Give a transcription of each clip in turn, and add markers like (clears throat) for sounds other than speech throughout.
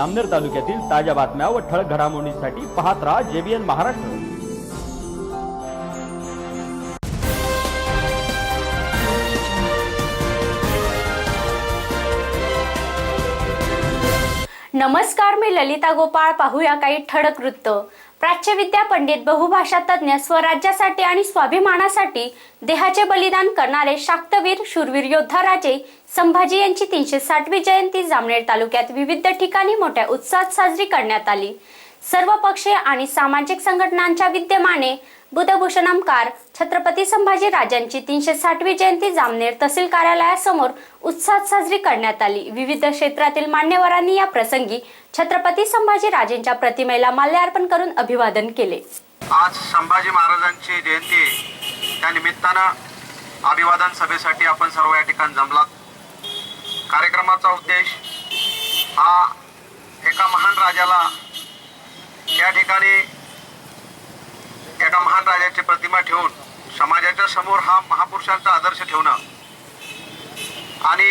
आमनेर तालुक्यातील ताज्या बातम्या व ठळक घडामोडींसाठी पाहत राहा जेबीएन महाराष्ट्र. नमस्कार मी ललिता गोपाळ. पाहूया काही ठळक वृत्त. प्राच्यविद्या पंडित बहुभाषा तज्ज्ञ स्वराज्यासाठी आणि स्वाभिमानासाठी देहाचे बलिदान करणारे शाक्तवीर शूरवीर योद्धा राजे संभाजी यांची तीनशे साठवी जयंती जामनेर तालुक्यात विविध ठिकाणी मोठ्या उत्साहात साजरी करण्यात आली. सर्व पक्षीय आणि सामाजिक संघटनांच्या विद्यमाने बुधभूषणमकार छत्रपती संभाजी राजांची तीनशे साठवी जयंती जामनेर तहसील कार्यालयासमोर उत्साहात साजरी करण्यात आली. विविध क्षेत्रातील मान्यवरांनी या प्रसंगी छत्रपती संभाजी राजेंच्या प्रतिमेला माल्यार्पण करून अभिवादन केले. आज संभाजी महाराजांची जयंती त्या निमित्तानं अभिवादन सभेसाठी आपण सर्व या ठिकाणी जमलात. कार्यक्रमाचा उद्देश हा एका महान राजाला या ठिकाणी एका महान राजाची प्रतिमा ठेवून समाजाच्या समोर हा महापुरुषांचा आदर्श ठेवणं आणि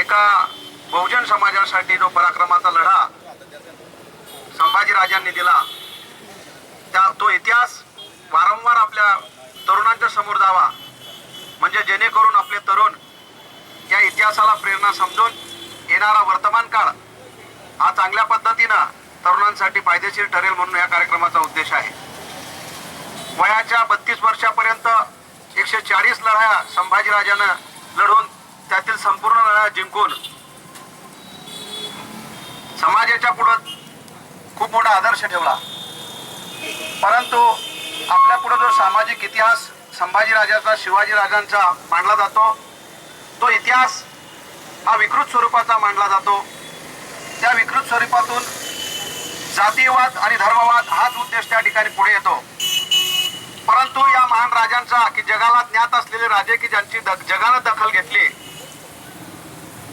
एका बहुजन समाजासाठी जो पराक्रमाचा लढा संभाजी राजांनी दिला त्या तो इतिहास वारंवार आपल्या तरुणांच्या समोर जावा. म्हणजे जेणेकरून आपले तरुण या इतिहासाला प्रेरणा समजून येणारा वर्तमान काळ हा चांगल्या पद्धतीनं तरुणांसाठी फायदेशीर ठरेल म्हणून या कार्यक्रमाचा उद्देश आहे. वयाच्या बत्तीस वर्षापर्यंत एकशे चाळीस लढाया संभाजीराजानं लढून त्यातील संपूर्ण लढाया जिंकून समाजाच्या पुढं खूप मोठा आदर्श ठेवला. परंतु आपल्या पुढे जो सामाजिक इतिहास संभाजीराजाचा शिवाजीराजांचा शिवाजी राजांचा मांडला जातो तो इतिहास हा विकृत स्वरूपाचा मांडला जातो. त्या विकृत स्वरूपातून जातीयवाद आणि धर्मवाद हाच उद्देश त्या ठिकाणी पुढे येतो. परंतु या महान राजांचा की जगाला ज्ञात असलेले राजे की ज्यांची जगानं दखल घेतली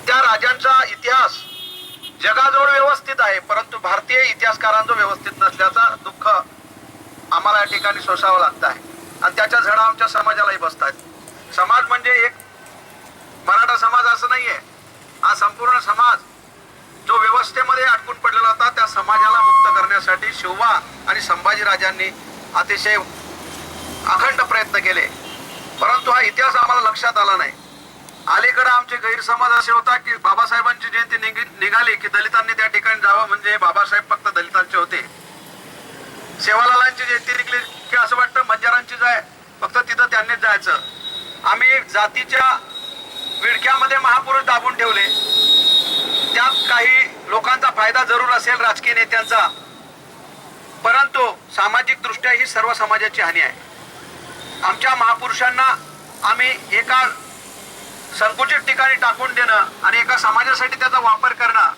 त्या राजांचा इतिहास जगाजवळ व्यवस्थित आहे परंतु भारतीय इतिहासकारांजवळ व्यवस्थित नसल्याचा दुःख आम्हाला या ठिकाणी सोसावं लागत आहे. आणि त्याच्या झडा आमच्या समाजालाही बसतात. समाज म्हणजे एक मराठा समाज असं नाहीये. हा संपूर्ण समाज जो व्यवस्थेमध्ये अडकून पडलेला होता त्या समाजाला मुक्त करण्यासाठी शिवबा आणि संभाजीराजांनी अतिशय अखंड प्रयत्न केले. परंतु हा इतिहास आम्हाला लक्षात आला नाही. अलीकडे आमचे गैरसमज असे होता की बाबासाहेबांची जयंती निघाली की दलितांनी त्या ठिकाणी जावं म्हणजे बाबासाहेब फक्त दलितांचे होते. सेवालालांची जयंती निघली की असं वाटतं बंजारांची जाय फक्त तिथं त्यांनीच जायचं. आम्ही जातीच्या विडक्यामध्ये महापुरुष दाबून ठेवले. त्यात काही लोकांचा फायदा जरूर असेल राजकीय नेत्यांचा. परंतु सामाजिक दृष्ट्या ही सर्व समाजाची हानी आहे. आमच्या महापुरुषांना आम्ही एका संकुचित ठिकाणी टाकून देणं आणि एका समाजासाठी त्याचा वापर करणं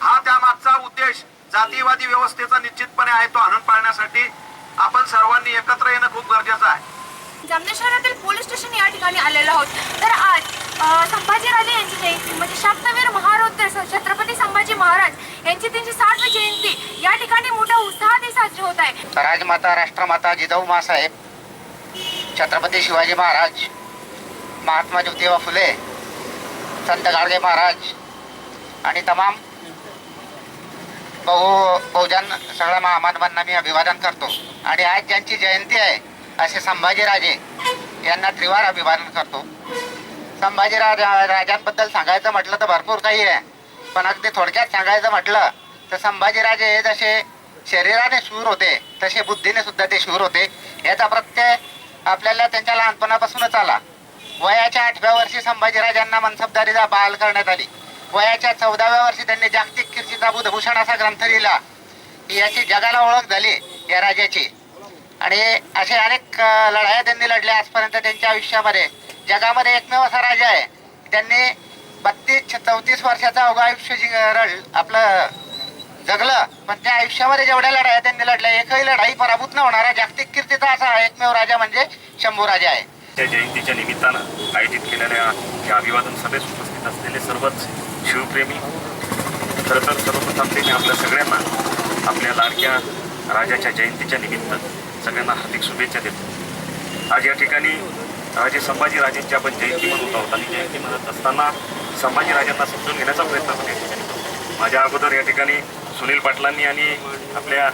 हा त्यामागचा उद्देश जातीवादी व्यवस्थेचा निश्चितपणे आहे तो आणून पाळण्यासाठी आपण सर्वांनी एकत्र येणं खूप गरजेचं आहे. जामनेर शहरातील पोलीस स्टेशन या ठिकाणी आलेलो आहोत. तर आज संभाजीराजे यांची जयंती म्हणजे शांतवीर महारौद्र छत्रपती यांची तीनशे साठ जयंती. या ठिकाणी मोठ्या उत्साहाने साजरी होत आहे. राजमाता राष्ट्रमाता जिजाऊ मासाहेब छत्रपती शिवाजी महाराज महात्मा ज्योतिबा फुले संत गाडगे महाराज आणि तमाम बहु बहुजन सगळ्या महामानवांना मी अभिवादन करतो. आणि आज ज्यांची जयंती आहे असे संभाजीराजे यांना त्रिवार अभिवादन करतो. संभाजीराज राजांबद्दल सांगायचं म्हटलं तर भरपूर काही आहे. पण अगदी थोडक्यात सांगायचं म्हटलं तर संभाजीराजे हे जसे शरीराने शूर होते तसे बुद्धीने सुद्धा ते शूर होते. याचा प्रत्यय आपल्याला त्यांच्या लहानपणापासूनच आला. वयाच्या आठव्या वर्षी संभाजीराजांना मनसबदारीचा बहाल करण्यात आली. वयाच्या चौदाव्या वर्षी त्यांनी जागतिक कीर्तीचा बुधभूषण असा ग्रंथ लिहिला की याची जगाला ओळख झाली या राजाची. आणि असे अनेक लढाया त्यांनी लढल्या आजपर्यंत त्यांच्या आयुष्यामध्ये. जगामध्ये एकमेव असा राजा आहे. त्यांनी बत्तीस चौतीस वर्षाचा अवघं आयुष्य जिंग आपलं जगलं पण त्या आयुष्यामध्ये जेवढ्या लढाया त्यांनी लढल्या एकही लढाई पराभूत न होणारा जागतिक कीर्तीचा असा एकमेव राजा म्हणजे शंभू राजा आहे. त्या जयंतीच्या निमित्तानं आयोजित केलेल्या या अभिवादन सभेस उपस्थित असलेले सर्वच शिवप्रेमी खरं तर सर्वप्रथम त्यांनी आपल्या सगळ्यांना आपल्या लाडक्या राजाच्या जयंतीच्या निमित्त सगळ्यांना हार्दिक शुभेच्छा देतो. आज या ठिकाणी राजे संभाजीराजेंची आपण जयंती म्हणत आहोत आणि जयंती म्हणत असताना संभाजी राजांना समजून घेण्याचा प्रयत्न आपण या ठिकाणी करतो माझ्या अगोदर या ठिकाणी सुनील पाटलांनी आणि आपल्या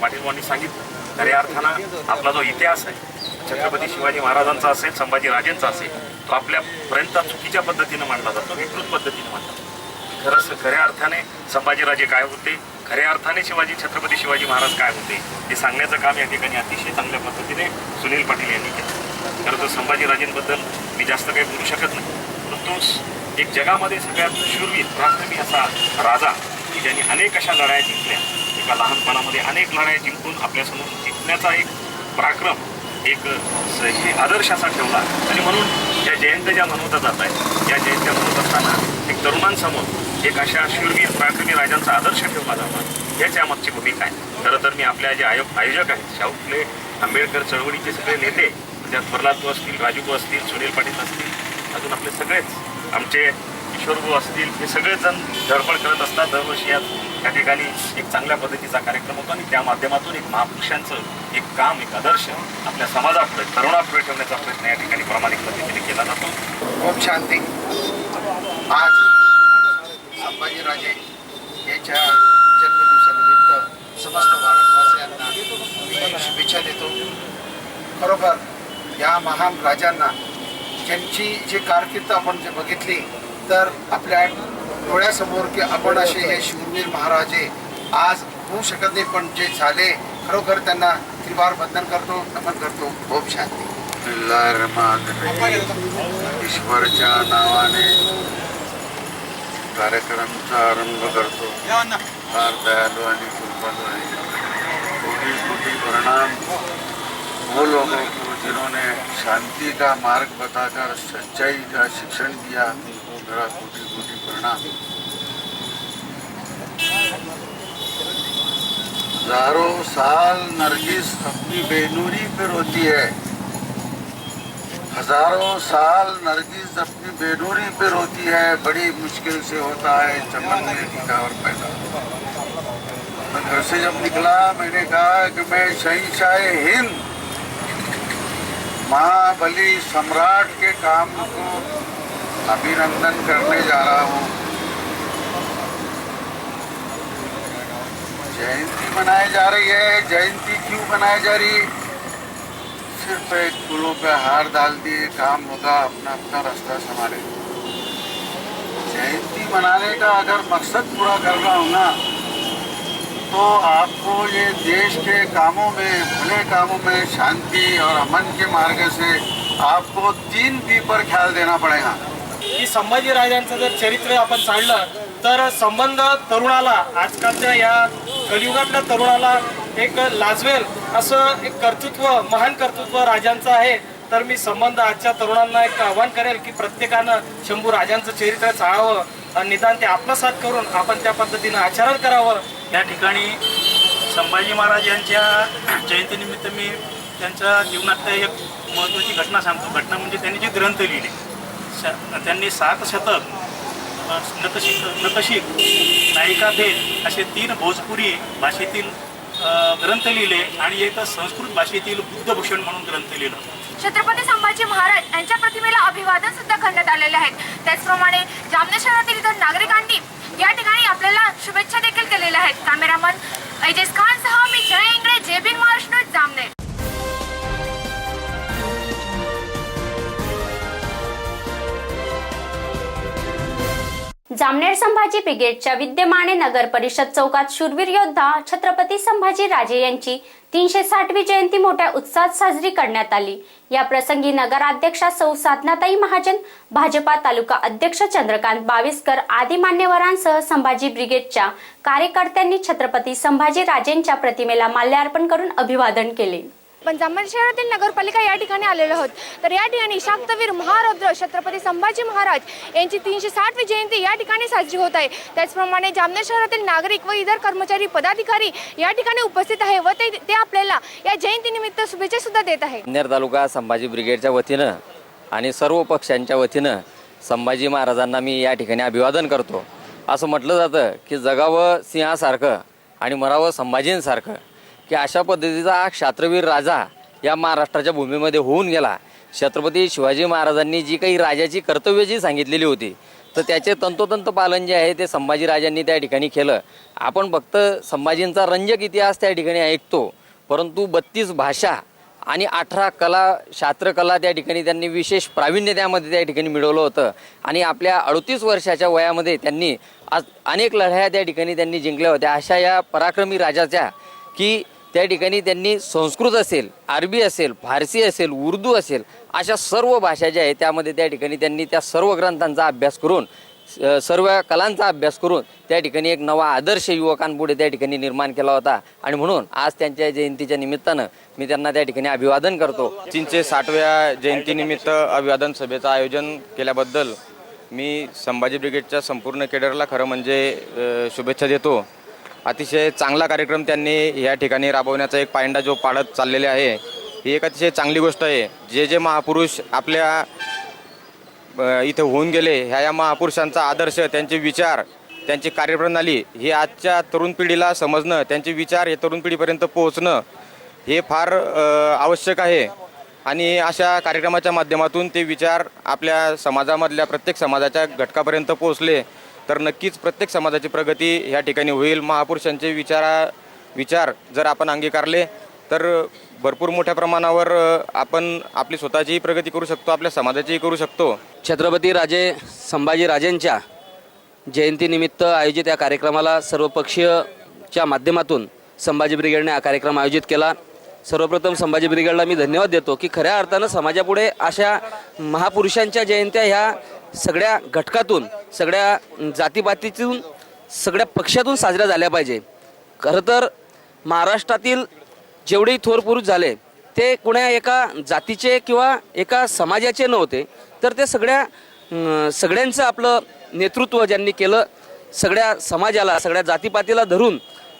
पाटीलबांनी सांगितलं. खऱ्या अर्थानं आपला जो इतिहास आहे छत्रपती शिवाजी महाराजांचा असेल संभाजी राजेंचा असेल तो आपल्यापर्यंत चुकीच्या पद्धतीनं मांडला जातो विकृत पद्धतीनं मांडला खरंच खऱ्या अर्थाने संभाजीराजे काय होते खऱ्या अर्थाने शिवाजी छत्रपती शिवाजी महाराज काय होते हे सांगण्याचं काम या ठिकाणी अतिशय चांगल्या पद्धतीने सुनील पाटील यांनी केलं. खरं तर संभाजीराजेंबद्दल मी जास्त काही बोलू शकत नाही. परंतु एक जगामध्ये सगळ्यात शूरवीर प्राथमिक असा राजा की ज्यांनी अनेक अशा लढाया जिंकल्या. एका लहानपणामध्ये अनेक लढाया जिंकून आपल्यासमोर जिंकण्याचा एक पराक्रम एक हे आदर्श असा ठेवला. आणि म्हणून या जयंत्या ज्या मनवता जात आहेत या जयंत्या मनवत असताना एक तरुणांसमोर एक अशा शूरवीर पराक्रमी राजांचा आदर्श ठेवला जावा. याची आमची भूमिका आहे. खरं तर मी आपल्या जे आयोग आयोजक आहेत शाहू फुले आंबेडकर चळवळीचे सगळे नेते त्यात प्रल्हाद असतील राजू असतील सुनील पाटील असतील अजून आपले सगळेच आमचे किशोरभाऊ असतील हे सगळेजण धडपड करत असतात. दरवर्षी या त्या ठिकाणी एक चांगल्या पद्धतीचा कार्यक्रम होतो आणि त्या माध्यमातून एक महापुरुषांचं एक काम एक आदर्श आपल्या समाजापुढे तरुणापुढे ठेवण्याचा प्रयत्न या ठिकाणी प्रामाणिक पद्धतीने केला जातो. खूप शांती. आज संभाजीराजे यांच्या जन्मदिवसानिमित्त समस्त भारतवासियांना मी शुभेच्छा देतो. खरोखर या महान राजांना ज्यांची जी कारकीर्द आपण जे बघितली तर आपल्या डोळ्यासमोर की आपण असे हे शूरवीर महाराजे आज होऊ शकत नाही पण जे झाले खरोखर त्यांना त्रिवार बंधन करतो नमन करतो. ओम शांती. ईश्वरच्या नावाने कार्यक्रमचा आरंभ करतो. फार दयालु आणि कृपालु आहे. कोटि कोटि प्रणाम. वो लोग लोगों को जिन्होंने शांति का मार्ग बताकर, सच्चाई का शिक्षण दिया उनको मेरा कोटि कोटि प्रणाम। हज़ारों साल नरगिस अपनी बेनूरी पे रोती है। हज़ारों साल नरगिस अपनी बेनूरी पे रोती है। बड़ी मुश्किल से होता है चमन में टिकावर पैदा। मैं घर से जब निकला, मैंने कहा कि मैं शहशाह हिंद। महाबली सम्राट के काम को अभिनंदन करने जा रहा हूँ। जयंती मनाई जा रही है। जयंती क्यों मनाई जा रही? सिर्फ़ एक फूलों पे हार डाल दिए, काम होगा अपना अपना रास्ता संभाले। जयंती मनाने का अगर मकसद पूरा करना हो ना तो आपको ये देश के कामों में भले कामों में शांति और अमन के मार्ग से आपको तीन पी पर ख्याल देना पड़ेगा। की संभाजी राजांचं जर चरित्र आपण सांगलं तर संबंध तरुणाला आजकालच्या या कलियुगातल्या तरुणाला एक लाजवेल असं एक कर्तृत्व महान कर्तृत्व राजांचं आहे. तर मी संबंध आजच्या तरुणांना एक आव्हान करेल की प्रत्येकानं शंभू राजांचं चरित्र चाळावं आणि निदान ते आत्मसात करून आपण त्या पद्धतीनं आचरण करावं. या ठिकाणी संभाजी महाराज यांच्या (clears throat) जयंतीनिमित्त मी त्यांच्या जीवनातल्या एक महत्त्वाची घटना सांगतो. घटना म्हणजे त्यांनी जे ग्रंथ लिहिले. श त्यांनी सात शतक नतशिक नतशिक नायिका भेद असे तीन भोजपुरी भाषेतील ग्रंथ लिहिले आणि एक संस्कृत भाषेतील बुद्धभूषण म्हणून ग्रंथ लिहिलं. छत्रपती संभाजी महाराज यांच्या प्रतिमेला अभिवादन सुद्धा करण्यात आलेले आहेत. त्याचप्रमाणे जामनेर शहरातील इतर नागरिकांनी या ठिकाणी आपल्याला शुभेच्छा देखील केलेल्या आहेत. कॅमेरामन ऐजेस खान सह मी जय इंगळे जेबिन महाराष्ट्र जामनेर. जामनेर संभाजी ब्रिगेडच्या विद्यमाने नगर परिषद चौकात शूरवीर योद्धा छत्रपती संभाजी राजे यांची तीनशे साठवी जयंती मोठ्या उत्साहात साजरी करण्यात आली. या प्रसंगी नगराध्यक्षा सौ साधनाताई महाजन भाजपा तालुका अध्यक्ष चंद्रकांत बाविस्कर आदी मान्यवरांसह संभाजी ब्रिगेडच्या कार्यकर्त्यांनी छत्रपती संभाजी राजेंच्या प्रतिमेला माल्यार्पण करून अभिवादन केले. पण जामनेर शहरातील नगरपालिका या ठिकाणी आलेलो आहोत. तर या ठिकाणी शाक्तवीर महारौद्र छत्रपती संभाजी महाराज यांची तीनशे साठवी जयंती या ठिकाणी साजरी होत आहे. त्याचप्रमाणे जामनेर शहरातील नागरिक व इतर कर्मचारी पदाधिकारी या ठिकाणी उपस्थित आहे व ते ते आपल्याला या जयंतीनिमित्त शुभेच्छा सुद्धा देत आहे. नेर तालुका संभाजी ब्रिगेडच्या वतीनं आणि सर्व पक्षांच्या वतीनं संभाजी महाराजांना मी या ठिकाणी अभिवादन करतो. असं म्हटलं जातं की जगावं सिंहासारखं आणि मरावं संभाजींसारखं. की अशा पद्धतीचा हा क्षात्रवीर राजा या महाराष्ट्राच्या भूमीमध्ये होऊन गेला. छत्रपती शिवाजी महाराजांनी जी काही राजाची कर्तव्य जी सांगितलेली होती तर त्याचे तंतोतंत पालन जे आहे ते संभाजीराजांनी त्या ठिकाणी केलं. आपण फक्त संभाजींचा रंजक इतिहास त्या ठिकाणी ऐकतो परंतु बत्तीस भाषा आणि अठरा कला शास्त्रकला त्या ठिकाणी त्यांनी विशेष प्रावीण्य त्यामध्ये त्या ठिकाणी मिळवलं होतं. आणि आपल्या अडतीस वर्षाच्या वयामध्ये त्यांनी आज अनेक लढाया त्या ठिकाणी त्यांनी जिंकल्या होत्या. अशा या पराक्रमी राजाच्या की त्या ठिकाणी त्यांनी संस्कृत असेल अरबी असेल फारसी असेल उर्दू असेल अशा सर्व भाषा ज्या आहेत त्यामध्ये त्या ठिकाणी त्यांनी त्या सर्व ग्रंथांचा अभ्यास करून स- सर्व कलांचा अभ्यास करून त्या ठिकाणी एक नवा आदर्श युवकांपुढे त्या ठिकाणी निर्माण केला होता. आणि म्हणून आज त्यांच्या जयंतीच्या निमित्तानं मी त्यांना त्या ठिकाणी अभिवादन करतो. सचिनचे साठव्या जयंतीनिमित्त अभिवादन सभेचं आयोजन केल्याबद्दल मी संभाजी ब्रिगेडच्या संपूर्ण केडरला खरं म्हणजे शुभेच्छा देतो. अतिशय चांगला कार्यक्रम त्यांनी या ठिकाणी राबवण्याचा एक पायंडा जो पाडत चाललेले आहे ही एक अतिशय चांगली गोष्ट आहे. जे जे महापुरुष आपल्या इथं इथे होऊन गेले ह्या या महापुरुषांचा आदर्श त्यांचे विचार त्यांची कार्यप्रणाली हे आजच्या तरुण पिढीला समजणं त्यांचे विचार हे तरुण पिढीपर्यंत पोहोचणं हे फार आवश्यक आहे. आणि अशा कार्यक्रमाच्या माध्यमातून ते विचार आपल्या समाजामधल्या प्रत्येक समाजाच्या घटकापर्यंत पोहोचले. तर नक्कीच प्रत्येक समाजाची प्रगती ह्या ठिकाणी होईल. महापुरुषांचे विचारा विचार जर आपण अंगीकारले तर भरपूर मोठ्या प्रमाणावर आपण आपली स्वतःचीही प्रगती करू शकतो आपल्या समाजाचीही करू शकतो. छत्रपती राजे संभाजी राजेंच्या जयंतीनिमित्त आयोजित या कार्यक्रमाला सर्वपक्षीयच्या माध्यमातून संभाजी ब्रिगेडने हा कार्यक्रम आयोजित केला. सर्वप्रथम संभाजी ब्रिगेडला मी धन्यवाद देतो की खऱ्या अर्थानं समाजापुढे अशा महापुरुषांच्या जयंत्या ह्या सगळ्या घटकातून सगळ्या जातीपातीतून सगळ्या पक्षातून साजऱ्या झाल्या पाहिजे. खरं तर महाराष्ट्रातील जेवढेही थोर पुरुष झाले ते कुण्या एका जातीचे किंवा एका समाजाचे नव्हते तर ते सगळ्या सगळ्यांचं आपलं नेतृत्व ज्यांनी केलं सगळ्या समाजाला सगळ्या जातीपातीला धरून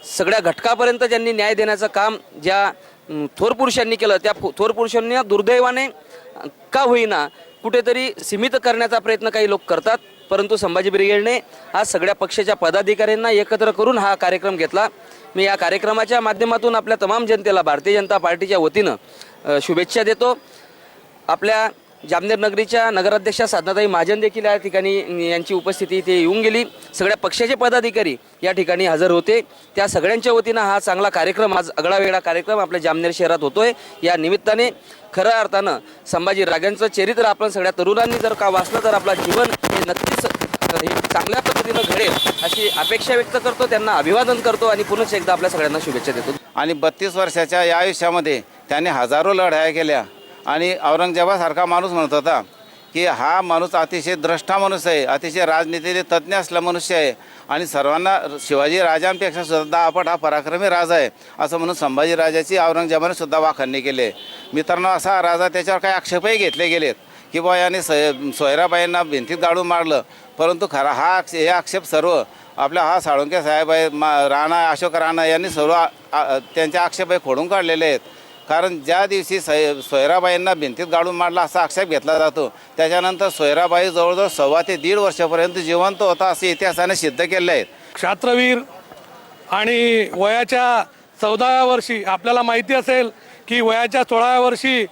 सगळ्या घटकापर्यंत ज्यांनी न्याय देण्याचं काम ज्या थोर पुरुषांनी केलं त्या थोर पुरुषांनी दुर्दैवाने का होईना कुठेतरी सीमित करण्याचा प्रयत्न काही लोक करतात परंतु संभाजी ब्रिगेडने आज सगळ्या पक्षाच्या पदाधिकाऱ्यांना एकत्र करून हा कार्यक्रम घेतला. मी या कार्यक्रमाच्या माध्यमातून आपल्या तमाम जनतेला भारतीय जनता पार्टीच्या वतीनं शुभेच्छा देतो. आपल्या जामनेर नगरीच्या नगराध्यक्षा साधनाताई महाजन देखील या ठिकाणी यांची उपस्थिती इथे येऊन गेली. सगळ्या पक्षाचे पदाधिकारी या ठिकाणी हजर होते. त्या सगळ्यांच्या वतीनं हा चांगला कार्यक्रम आज आगळावेगळा कार्यक्रम आपल्या जामनेर शहरात होतोय. या निमित्ताने खऱ्या अर्थानं संभाजी राजांचं चरित्र आपण सगळ्या तरुणांनी जर का वाचलं तर आपलं जीवन हे नक्कीच हे चांगल्या पद्धतीनं घडेल अशी अपेक्षा व्यक्त करतो त्यांना अभिवादन करतो आणि पुन्हा एकदा आपल्या सगळ्यांना शुभेच्छा देतो. आणि बत्तीस वर्षाच्या या आयुष्यामध्ये त्याने हजारो लढाया केल्या. आणि औरंगजेबासारखा माणूस म्हणत होता की हा माणूस अतिशय द्रष्टा माणूस आहे अतिशय राजनीतीचे तज्ज्ञ असला मनुष्य आहे आणि सर्वांना शिवाजी राजांपेक्षा सुद्धा आपट हा पराक्रमी राजा आहे असं म्हणून संभाजी राजाची औरंगजेबाने सुद्धा वाखाणणी केली. मित्रांनो असा राजा त्याच्यावर काही आक्षेपही घेतले गेलेत की बा याने सय सोयराबाईंना भिंतीत गाडून मारलं. परंतु खरा हा हे आक्षेप सर्व आपल्या हा साळुंके साहेब आहे मा राणा अशोक राणा यांनी सर्व त्यांचे आक्षेप हे खोडून काढलेले आहेत. कारण ज्या दिवशी सै सोयराबाईंना भिंतीत गाडून मारला असा आक्षेप घेतला जातो त्याच्यानंतर सोयराबाई जवळजवळ सव्वा ते दीड वर्षापर्यंत जिवंत होता असे इतिहासाने सिद्ध केले आहेत. क्षात्रवीर आणि वयाच्या चौदाव्या वर्षी आपल्याला माहिती असेल की वयाच्या सोळाव्या वर्षी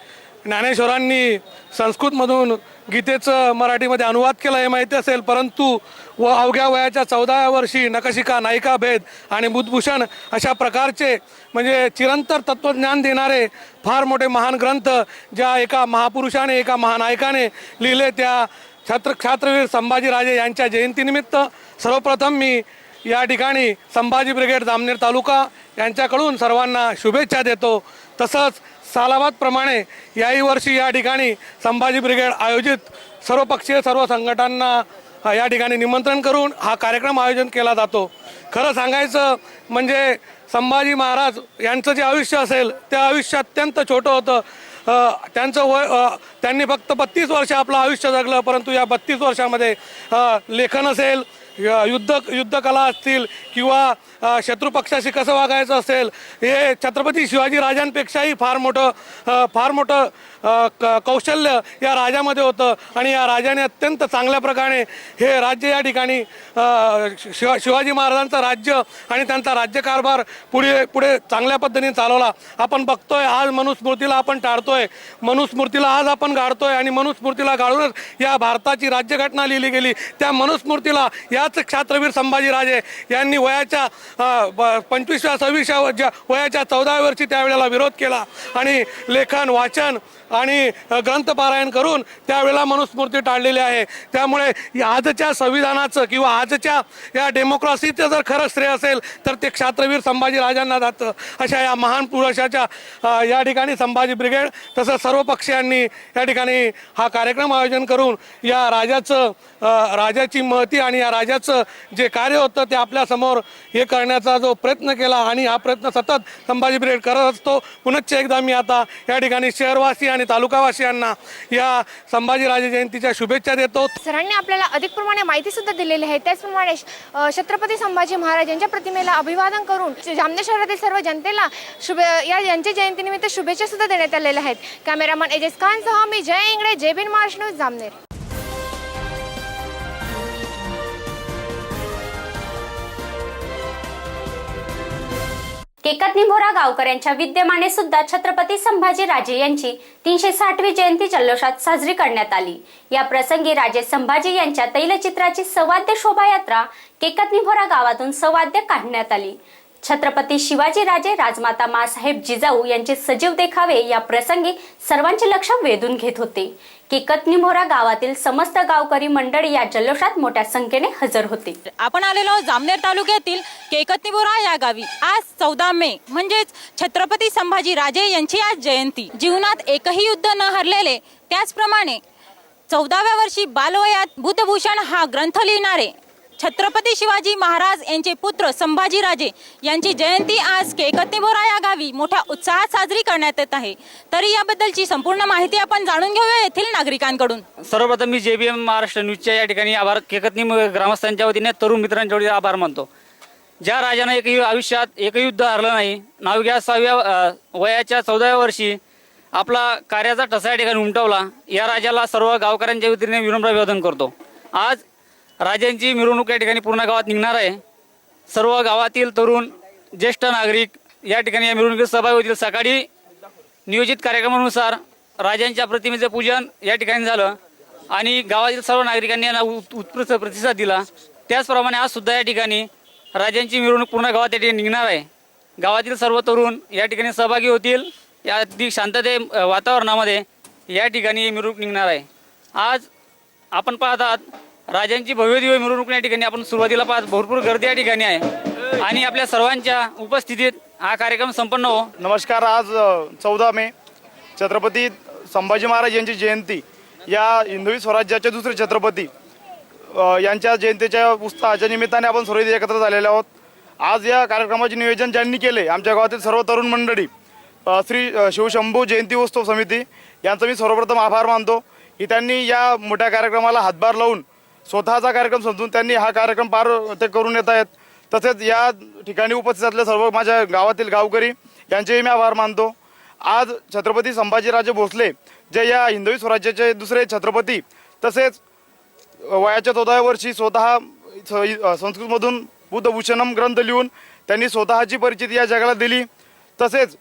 ज्ञानेश्वरांनी संस्कृतमधून गीतेचं मराठीमध्ये अनुवाद केला हे माहिती असेल. परंतु व अवघ्या वयाच्या चौदाव्या वर्षी नकशिका नायिका भेद आणि बुद्धभूषण अशा प्रकारचे म्हणजे चिरंतर तत्त्वज्ञान देणारे फार मोठे महान ग्रंथ ज्या एका महापुरुषाने एका महानायकाने लिहिले. त्या छत्र छात्रवीर संभाजीराजे यांच्या जयंतीनिमित्त सर्वप्रथम मी या ठिकाणी संभाजी ब्रिगेड जामनेर तालुका यांच्याकडून सर्वांना शुभेच्छा देतो. तसंच सालाबादप्रमाणे याही वर्षी या ठिकाणी संभाजी ब्रिगेड आयोजित सर्वपक्षीय सर्व संघटनांना या ठिकाणी निमंत्रण करून हा कार्यक्रम आयोजन केला जातो. खरं सांगायचं म्हणजे संभाजी महाराज यांचं जे आयुष्य असेल ते आयुष्य अत्यंत छोटं होतं. त्यांचं वय त्यांनी फक्त बत्तीस वर्ष आपलं आयुष्य जगलं परंतु या बत्तीस वर्षामध्ये लेखन असेल युद्ध युद्धकला असतील किंवा शत्रुपक्षाशी कसं वागायचं असेल हे छत्रपती शिवाजी राजांपेक्षाही फार मोठं फार मोठं कौशल्य या राजामध्ये होतं आणि या राजाने अत्यंत चांगल्या प्रकारे हे राज्य या ठिकाणी शिवा शिवाजी महाराजांचं राज्य आणि त्यांचा राज्यकारभार पुढे पुढे चांगल्या पद्धतीने चालवला. आपण बघतोय आज मनुस्मृतीला आपण टाळतोय. मनुस्मृतीला आज आपण गाडतोय आणि मनुस्मृतीला गाळूनच या भारताची राज्यघटना लिहिली गेली. त्या मनुस्मृतीला याच क्षात्रवीर संभाजीराजे यांनी वयाच्या पंचवीसव्या सव्वीसव्या ज्या वयाच्या चौदाव्या वर्षी त्यावेळेला विरोध केला. आणि लेखन वाचन आणि ग्रंथपारायण करून त्यावेळेला मनुस्मृती टाळलेली आहे. त्यामुळे या आजच्या संविधानाचं किंवा आजच्या या डेमोक्रेसीचं जर खरं श्रेय असेल तर ते क्षात्रवीर संभाजीराजांना जातं. अशा या महान पुरुषाच्या या ठिकाणी संभाजी ब्रिगेड तसंच सर्व पक्षांनी या ठिकाणी हा कार्यक्रम आयोजन करून या राजाचं राजाची महती आणि या राजाचं जे कार्य होतं ते आपल्यासमोर हे करण्याचा जो प्रयत्न केला आणि हा प्रयत्न सतत संभाजी ब्रिगेड करत असतो. पुनश्च एकदा मी आता या ठिकाणी शहरवासी आणि तालुकावासियांना या संभाजीराजे जयंतीच्या शुभेच्छा देतो. सरांनी आपल्याला अधिक प्रमाणे माहिती सुद्धा दिलेली आहे. त्याचप्रमाणे छत्रपती संभाजी महाराज यांच्या प्रतिमेला अभिवादन करून जामनेर शहरातील सर्व जनतेला शुभे या यांच्या जयंतीनिमित्त शुभेच्छा सुद्धा देण्यात आलेल्या आहेत. कॅमेरामन एजेस खानसह मी जय इंगळे जय बिन महाराष्ट्र न्यूज जामनेर. केकत निंभोरा गावकऱ्यांच्या विद्यमाने सुद्धा छत्रपती संभाजी राजे यांची तीनशे साठवी जयंती जल्लोषात साजरी करण्यात आली. या प्रसंगी राजे संभाजी यांच्या तैलचित्राची सवाद्य शोभायात्रा केकतनिभोरा गावातून सवाद्य काढण्यात आली. छत्रपती शिवाजी राजे राजमाता मासाहेब जिजाऊ यांचे सजीव देखावे या प्रसंगी सर्वांचे लक्ष वेधून घेत होते. केकत गावातील समस्त गावकरी मंडळी या जल्लोषात मोठ्या संख्येने हजर होते. आपण आलेलो जामनेर तालुक्यातील केकतनिपुरा या गावी. आज चौदा मे म्हणजेच छत्रपती संभाजी राजे यांची आज जयंती. जीवनात एकही युद्ध न हरलेले त्याचप्रमाणे चौदाव्या वर्षी बालवयात बुद्धभूषण हा ग्रंथ लिहिणारे छत्रपती शिवाजी महाराज यांचे पुत्र संभाजीराजे यांची जयंती आज केकतनिबोरा या गावी मोठ्या उत्साहात साजरी करण्यात येत आहे. तरी याबद्दलची संपूर्ण माहिती आपण जाणून घेऊया येथील नागरिकांकडून. सर्वप्रथम मी जे बी एम महाराष्ट्र न्यूजच्या या ठिकाणी आभार केकतनी ग्रामस्थांच्या वतीने तरुण मित्रांच्या वतीने आभार मानतो. ज्या राजानं एकही आयुष्यात एकही युद्ध हरलं नाही नाविका सहाव्या वयाच्या चौदाव्या वर्षी आपला कार्याचा ठसा या ठिकाणी उमटवला. या राजाला सर्व गावकऱ्यांच्या वतीने विनम्र अभिवादन करतो. आज राजांची मिरवणूक या ठिकाणी पूर्ण गावात निघणार आहे. सर्व गावातील तरुण ज्येष्ठ नागरिक या ठिकाणी या मिरवणुकीत सहभागी होतील. सकाळी नियोजित कार्यक्रमानुसार राजांच्या प्रतिमेचं पूजन या ठिकाणी झालं आणि गावातील सर्व नागरिकांनी यांना उत्कृष्ट प्रतिसाद दिला. त्याचप्रमाणे आज सुद्धा या ठिकाणी राजांची मिरवणूक पूर्ण गावात या ठिकाणी निघणार आहे. गावातील सर्व तरुण या ठिकाणी सहभागी होतील. या अगदी शांतते वातावरणामध्ये या ठिकाणी मिरवणूक निघणार आहे. आज आपण पाहतात आहात राजांची भव्य दिव्य मिरवणूक या ठिकाणी आपण सुरुवातीला पाहत भरपूर गर्दी या ठिकाणी आहे. आणि आपल्या सर्वांच्या उपस्थितीत हा कार्यक्रम संपन्न हो. नमस्कार आज चौदा मे. छत्रपती संभाजी महाराज यांची जयंती या हिंदवी स्वराज्याचे दुसरे छत्रपती यांच्या जयंतीच्या उत्साहाच्या निमित्ताने आपण सर्व एकत्र झालेले आहोत. आज या कार्यक्रमाचे नियोजन ज्यांनी केले आमच्या गावातील सर्व तरुण मंडळी श्री शिवशंभू जयंती उत्सव समिती यांचा मी सर्वप्रथम आभार मानतो. की त्यांनी या मोठ्या कार्यक्रमाला हातभार लावून स्वतःचा कार्यक्रम समजून त्यांनी हा कार्यक्रम पार ते करून येत आहेत. तसेच या ठिकाणी उपस्थित असलेले सर्व माझ्या गावातील गावकरी यांचेही मी आभार मानतो. आज छत्रपती संभाजीराजे भोसले जे या हिंदवी स्वराज्याचे दुसरे छत्रपती तसेच वयाच्या चौदाव्या वर्षी स्वतः स- संस्कृतमधून बुद्धभूषणम ग्रंथ लिहून त्यांनी स्वतःची परिचिती या जगाला दिली. तसेच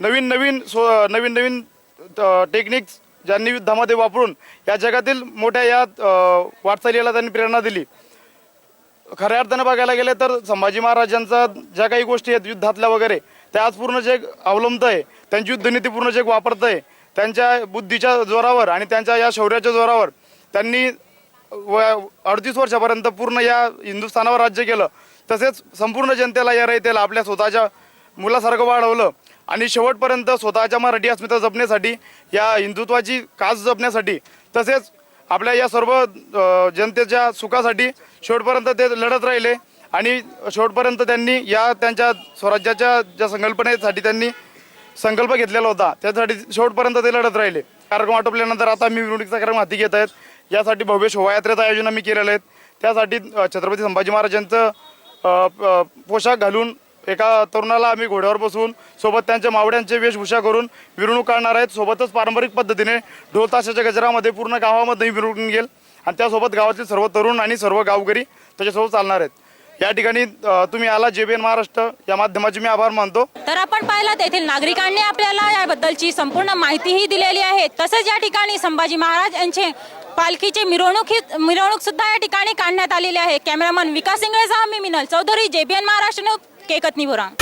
नवीन नवीन स्व नवीन नवीन टेक्निक्स ज्यांनी युद्धामध्ये वापरून या जगातील मोठ्या या वाटचालीला त्यांनी प्रेरणा दिली. खऱ्या अर्थानं बघायला गेले तर संभाजी महाराजांचा ज्या काही गोष्टी आहेत युद्धातल्या वगैरे त्या आज पूर्ण जग अवलंबत आहे. त्यांची युद्धनीती पूर्ण जग वापरत आहे. त्यांच्या बुद्धीच्या जोरावर आणि त्यांच्या या शौर्याच्या जोरावर त्यांनी व अडतीस वर्षापर्यंत पूर्ण या हिंदुस्थानावर राज्य केलं. तसेच संपूर्ण जनतेला या रयतेला आपल्या स्वतःच्या मुलासारखं वाढवलं. आणि शेवटपर्यंत स्वतःच्या मराठी अस्मिता जपण्यासाठी या हिंदुत्वाची कास जपण्यासाठी तसेच आपल्या या सर्व जनतेच्या सुखासाठी शेवटपर्यंत ते लढत राहिले. आणि शेवटपर्यंत त्यांनी या त्यांच्या स्वराज्याच्या ज्या संकल्पनेसाठी त्यांनी संकल्प घेतलेला होता त्यासाठी शेवटपर्यंत ते लढत राहिले. कार्यक्रम आटोपल्यानंतर आता मी निवडणुकीचा कार्यक्रम हाती घेत आहेत. यासाठी भव्य शोभायात्रेचं आयोजन आम्ही केलेलं आहेत त्यासाठी छत्रपती संभाजी महाराजांचं प- पोशाख घालून एका तरुणाला आम्ही घोड्यावर बसवून सोबत त्यांच्या मावड्यांचे वेशभूषा करून मिरवणूक काढणार आहेत. सोबतच पारंपरिक पद्धतीने ढोल ताशाच्या गजरामध्ये पूर्ण गावामध्ये मिरवणूक निघेल. आणि त्यासोबत गावातील सर्व तरुण आणि सर्व गावकरी त्याच्यासोबत चालणार आहेत. या ठिकाणी तुम्ही आला जे बी एन महाराष्ट्र या माध्यमाचे मी आभार मानतो. तर आपण पाहिलं तेथील नागरिकांनी आपल्याला याबद्दलची संपूर्ण माहितीही दिलेली आहे. तसेच या ठिकाणी संभाजी महाराज यांचे पालखीची मिरवणूक ही मिरवणूक सुद्धा या ठिकाणी काढण्यात आलेली आहे. कॅमेरामन विकास इंगळेसह मी मिनल चौधरी जेबीएन महाराष्ट्र एन केकतनीपुरा கேட்கத் நீ போகிறான்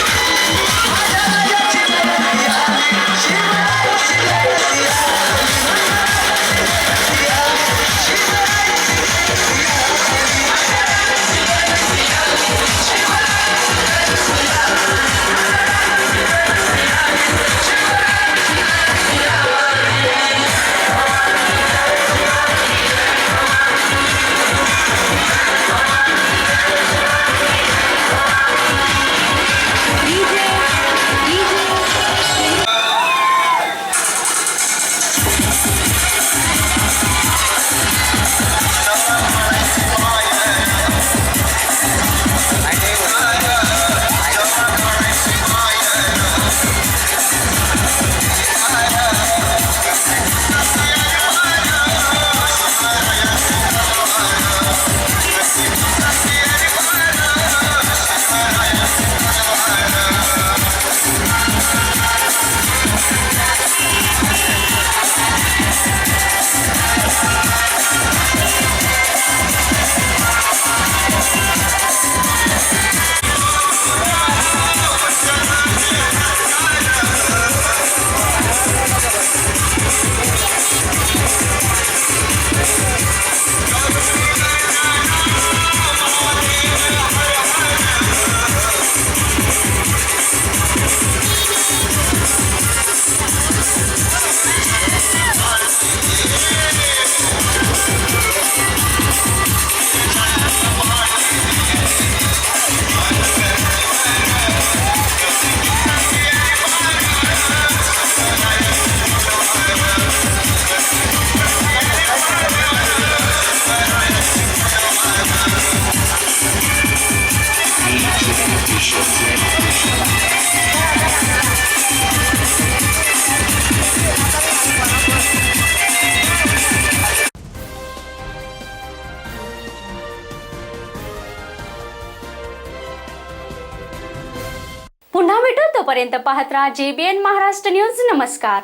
पाहत राहा जेबीएन महाराष्ट्र न्यूज. नमस्कार.